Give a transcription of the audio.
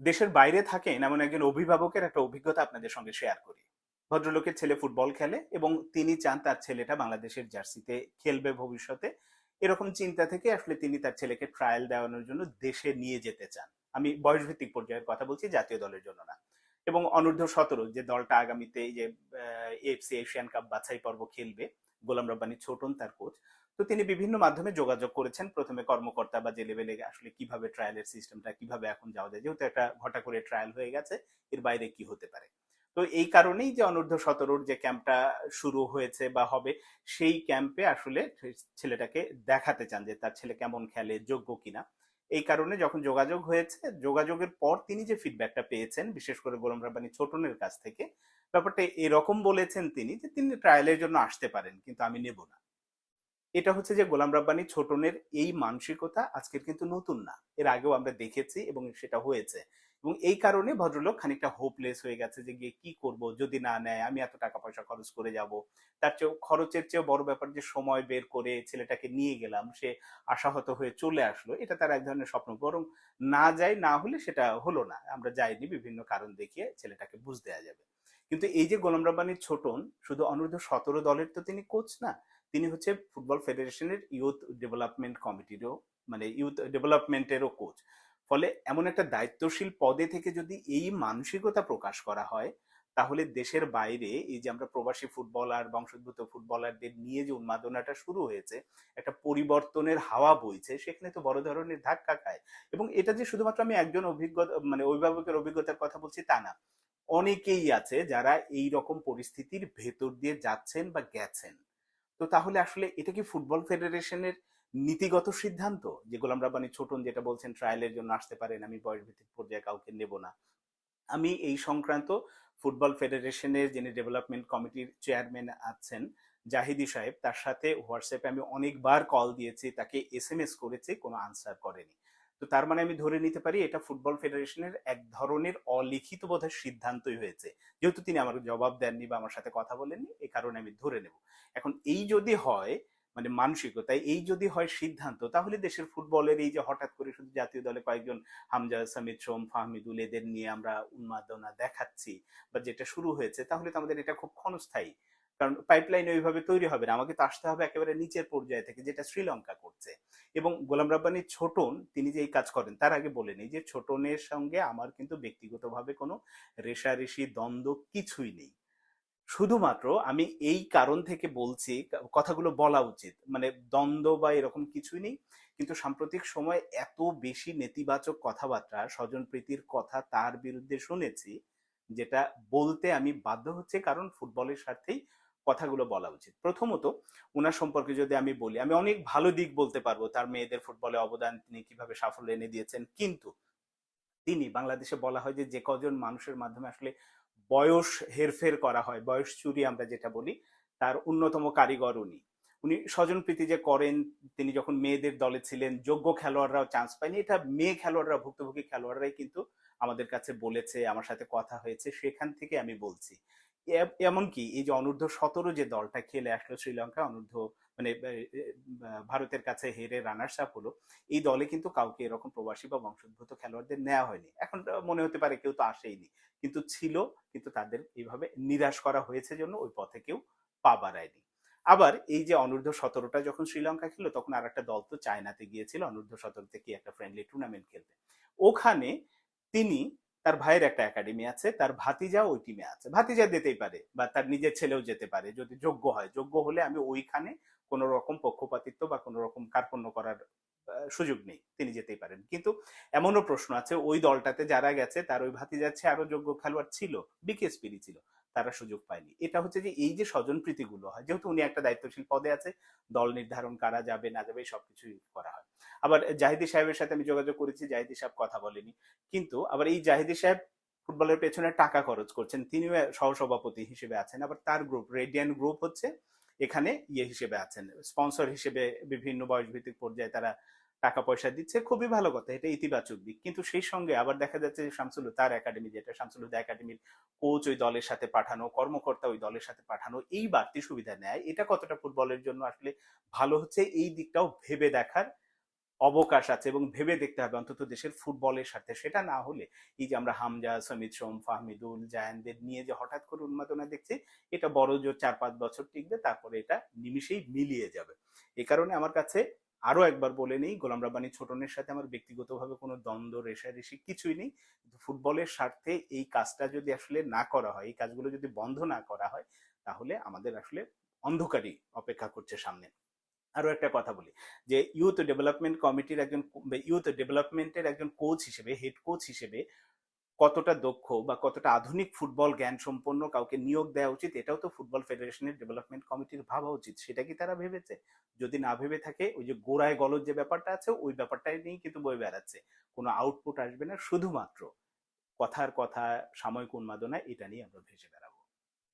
দেশের বাইরে থাকেন এমন একজন অভিভাবকের একটা অভিজ্ঞতা আপনাদের সঙ্গে শেয়ার করি। ভদ্রলোকের ছেলে ফুটবল খেলে এবং তিনি চান তার ছেলেটা বাংলাদেশের জার্সিতে খেলবে ভবিষ্যতে। এরকম চিন্তা থেকে আসলে তিনি তার ছেলেকে ট্রায়াল দেওয়ানোর জন্য দেশে নিয়ে যেতে চান। আমি বয়স ভিত্তিক পর্যায়ের কথা বলছি, জাতীয় দলের জন্য না। এবং অনূর্ধ্ব সতেরো যে দলটা আগামীতে যে এফসি এশিয়ান কাপ বাছাই পর্ব খেলবে, গোলাম রব্বানি ছোটন তার কোচ তো তিনি বিভিন্ন মাধ্যমে যোগাযোগ করেছেন। প্রথমে কর্মকর্তা বা যে লেভেলে আসলে কীভাবে ট্রায়ালের সিস্টেমটা কীভাবে এখন যাওয়া যায়, যেহেতু একটা ঘটা করে ট্রায়াল হয়ে গেছে, এর বাইরে কি হতে পারে? তো এই কারণেই যে অনূর্ধ্ব সতেরোর যে ক্যাম্পটা শুরু হয়েছে বা হবে, সেই ক্যাম্পে আসলে ছেলেটাকে দেখাতে চান যে তার ছেলে কেমন খেলে, যোগ্য কিনা। এই কারণে যখন যোগাযোগ হয়েছে, যোগাযোগের পর তিনি যে ফিডব্যাকটা পেয়েছেন, বিশেষ করে গোলাম রাব্বানি ছোটনের কাছ থেকে, ব্যাপারটা এরকম বলেছেন তিনি যে তিনি ট্রায়ালের জন্য আসতে পারেন, কিন্তু আমি নেব না। এটা হচ্ছে যে গোলাম রাব্বানি ছোটনের এই মানসিকতা আজকের কিন্তু নতুন না। এর আগেও আমরা দেখেছি এবং সেটা হয়েছে। এবং এই কারণে ভদ্রলোক খানিকটা হোপলেস হয়ে গেছে যে গিয়ে কি করব? যদি না নেয়, আমি এত টাকা পয়সা খরচ করে যাব। তার চেয়েও, খরচের চেয়েও বড় ব্যাপার যে সময় বের করে ছেলেটাকে নিয়ে গেলাম, সে আশাহত হয়ে চলে আসলো, এটা তার এক ধরনের স্বপ্ন। বরং না যায়, না হলে সেটা হলো না। আমরা যাইনি, বিভিন্ন কারণ দেখিয়ে ছেলেটাকে বুঝ দেওয়া যাবে। কিন্তু এই যে গোলাম রাব্বানির ছোটন, শুধু অনূর্ধ্ব সতেরো দলের তো তিনি কোচ না, তিনি হচ্ছে ফুটবল ফেডারেশনের ইউথ ডেভেলপমেন্ট কমিটিরও মানে ইউথ ডেভেলপমেন্টেরও কোচ ফলে এমন একটা দায়িত্বশীল পদে থেকে যদি এই মানসিকতা প্রকাশ করা হয়, তাহলে দেশের বাইরে এই যে আমরা প্রবাসী ফুটবলার, বংশোদ্ভূত ফুটবলারদের নিয়ে যে উন্মাদনাটা শুরু হয়েছে, একটা পরিবর্তনের হাওয়া বইছে, সেখানে তো বড় ধরনের ধাক্কা খায়। এবং এটা যে শুধুমাত্র আমি একজন অভিজ্ঞতা মানে অভিভাবকের অভিজ্ঞতার কথা বলছি তা না। অনেকেই আছে যারা এই রকম পরিস্থিতির ভেতর দিয়ে যাচ্ছেন বা গেছেন। তো তাহলে আসলে এটা কি ফুটবল ফেডারেশনের নীতিগত সিদ্ধান্ত, যে গোলাম রাব্বানি ছোটন যেটা বলছেন ট্রায়ালের জন্য আসতে পারেন, আমি বয়স ভিত্তিক পর্যায়ে কাউকে নেব না। আমি এই সংক্রান্ত ফুটবল ফেডারেশনের যিনি ডেভেলপমেন্ট কমিটির চেয়ারম্যান আছেন, জাহিদি সাহেব, তার সাথে হোয়াটসঅ্যাপে আমি অনেকবার কল দিয়েছি, তাকে এস এম এস করেছি, কোনো আনসার করেনি। তো তার মানে আমি ধরে নিতে পারি, এটা ফুটবল ফেডারেশনের এক ধরনের অলিখিত বোধহয় সিদ্ধান্তই হয়েছে। যেহেতু তিনি আমার জবাব দেননি বা আমার সাথে কথা বলেননি, এ কারণে আমি ধরে নেব। এখন এই যদি হয় মানে মানসিকতায় এই যদি হয় সিদ্ধান্ত, তাহলে দেশের ফুটবলের এই যে হঠাৎ করে শুধু জাতীয় দলে কয়েকজন হামজা, সামিদ, সোম, ফাহমিদুল এদের নিয়ে আমরা উন্মাদনা দেখাচ্ছি বা যেটা শুরু হয়েছে, তাহলে তো আমাদের এটা খুব ক্ষণস্থায়ী। কারণ পাইপলাইন ওইভাবে তৈরি হবে না, আমাকে তো আসতে হবে একেবারে নিচের পর্যায়ে থেকে, যেটা শ্রীলঙ্কা করছে। এবং গোলাম রাব্বানি ছোটন, তিনি যে এই কাজ করেন, তার আগে বলে নেই যে ছোটনের সঙ্গে আমার কিন্তু ব্যক্তিগতভাবে কোনো রেশারেশি দ্বন্দ্ব কিছুই নেই। শুধুমাত্র আমি এই কারণ থেকে বলছি, কথাগুলো বলা উচিত। মানে দ্বন্দ্ব বা এরকম কিছুই নেই। কিন্তু সাম্প্রতিক সময় এত বেশি নেতিবাচক কথাবার্তা, স্বজন প্রীতির কথা তার বিরুদ্ধে শুনেছি, যেটা বলতে আমি বাধ্য হচ্ছে কারণ ফুটবলের স্বার্থেই কথাগুলো বলা উচিত। প্রথমত ওনার সম্পর্কে যদি আমি বলি, আমি অনেক ভালো দিক বলতে পারব, তার মেয়েদের ফুটবলে অবদান, তিনি কীভাবে সাফল্য এনে দিয়েছেন। কিন্তু তিনি বাংলাদেশে বলা হয় যে যে কজন মানুষের মাধ্যমে আসলে বয়স হেরফের করা হয়, বয়স চুরি আমরা যেটা বলি, তার অন্যতম কারিগর উনি। উনি স্বজনপ্রীতি যে করেন, তিনি যখন মেয়েদের দলে ছিলেন, যোগ্য খেলোয়াড়রাও চান্স পায়নি। এটা মেয়ে খেলোয়াড়রা, ভুক্তভোগী খেলোয়াড়রাই কিন্তু আমাদের কাছে বলেছে, আমার সাথে কথা হয়েছে, সেখান থেকে আমি বলছি। এমনকি এই যে অনূর্ধ্ব সতেরো যে দলটা খেলে আসলো শ্রীলঙ্কা, অনূর্ধ্ব মানে ভারতের কাছে হেরে রানার্স আপ হলো, এই দলে কিন্তু কাউকে এরকম প্রবাসী বা বংশোদ্ভূত খেলোয়াড়দের নেওয়া হয়নি। এখন মনে হতে পারে কেউ তো আসেইনি। কিন্তু ছিল, কিন্তু তাদের এইভাবে নিরাশ করা হয়েছে জন্য ওই পথে কেউ পা বাড়ায়নি। আবার এই যে অনূর্ধ্ব সতেরোটা যখন শ্রীলঙ্কা খেললো, তখন আর একটা দল তো চায়নাতে গিয়েছিল, অনূর্ধ্ব সতেরো থেকে একটা ফ্রেন্ডলি টুর্নামেন্ট খেলতে ওখানে তিনি তার ভাইয়ের একটা একাডেমি আছে, তার ভাতিজা ওই টিমে আছে। ভাতিজা যেতেই পারে বা তার নিজের ছেলেও যেতে পারে, যদি যোগ্য হয়। যোগ্য হলে আমি ওইখানে কোনো রকম পক্ষপাতিত্ব বা কোনো রকম কার্পণ্য করার সুযোগ নেই। তিনি যেতেই পারেন। কিন্তু এমনও প্রশ্ন আছে, ওই দলটাতে যারা গেছে, তার ওই ভাতিজা চেয়ে আরও যোগ্য খেলোয়াড় ছিল বিকেএসপিরই ছিল। তারা সুযোগ পায়নি। এটা হচ্ছে যে এই যে স্বজন প্রীতিগুলো হয়, যেহেতু উনি একটা দায়িত্বশীল পদে আছে, দল নির্ধারণ কারা যাবে, না যাবে সবকিছুই করা হয়। আবার জাহিদি সাহেবের সাথে আমি যোগাযোগ করেছি, জাহিদি সাহেব কথা বলেনি। কিন্তু আবার এই জাহিদি সাহেব ফুটবলের পেছনে টাকা খরচ করছেন, তিনিও সহসভাপতি হিসেবে আছেন, আবার তার গ্রুপ রেডিয়ান গ্রুপ হচ্ছে, এখানে ইয়ে হিসেবে আছেন স্পন্সর হিসেবে বিভিন্ন বয়স ভিত্তিক পর্যায়ে তারা টাকা পয়সা দিচ্ছে, খুবই ভালো কথা, এটা ইতিবাচক দিক। কিন্তু সেই সঙ্গে আবার দেখা যাচ্ছে যে শামসুল তার একাডেমি যেটা, শামসুল একাডেমির কোচ ওই দলের সাথে পাঠানো, কর্মকর্তা ওই দলের সাথে পাঠানো, এই বাড়তি সুবিধা নেয়। এটা কতটা ফুটবলের জন্য আসলে ভালো হচ্ছে, এই দিকটাও ভেবে দেখার অবকাশ আছে এবং ভেবে দেখতে হবে অন্তত দেশের ফুটবলের সাথে। সেটা না হলে এই যে আমরা হামজা, সমিত সোম, ফাহমিদুল, জায়ানদের নিয়ে যে হঠাৎ করে উন্মাদনা দেখছি, এটা বড় জোর চার পাঁচ বছর টিকবে, তারপরে এটা নিমিশেই মিলিয়ে যাবে। এই কারণে আমার কাছে আরও একবার বলে নেই, গোলাম রাব্বানি ছোটনের সাথে আমার ব্যক্তিগতভাবে কোনো দ্বন্দ্ব, রেশারেশি কিছুই নেই। ফুটবলের স্বার্থে এই কাজটা যদি আসলে না করা হয়, এই কাজগুলো যদি বন্ধ না করা হয়, তাহলে আমাদের আসলে অন্ধকারই অপেক্ষা করছে সামনে। আরও একটা কথা বলি, যে ইউথ ডেভেলপমেন্ট কমিটির একজন, ইউথ ডেভেলপমেন্টের একজন কোচ হিসেবে হেড কোচ হিসেবে কতটা দক্ষ বা কতটা আধুনিক ফুটবল জ্ঞান সম্পন্ন কাউকে নিয়োগ দেওয়া উচিত, এটাও তো ফুটবল ফেডারেশনের ডেভেলপমেন্ট কমিটির ভাবা উচিত, সেটা কি তারা ভেবেছে? যদি না ভেবে থাকে, ওই যে গোড়ায় গলত যে ব্যাপারটা আছে, ওই ব্যাপারটাই নিয়েই কিন্তু বই বেড়াচ্ছে। কোনো আউটপুট আসবে না, শুধুমাত্র কথার কথা, সাময়িক উন্মাদনা এটা নিয়ে আমরা ভেসে বেড়াবো।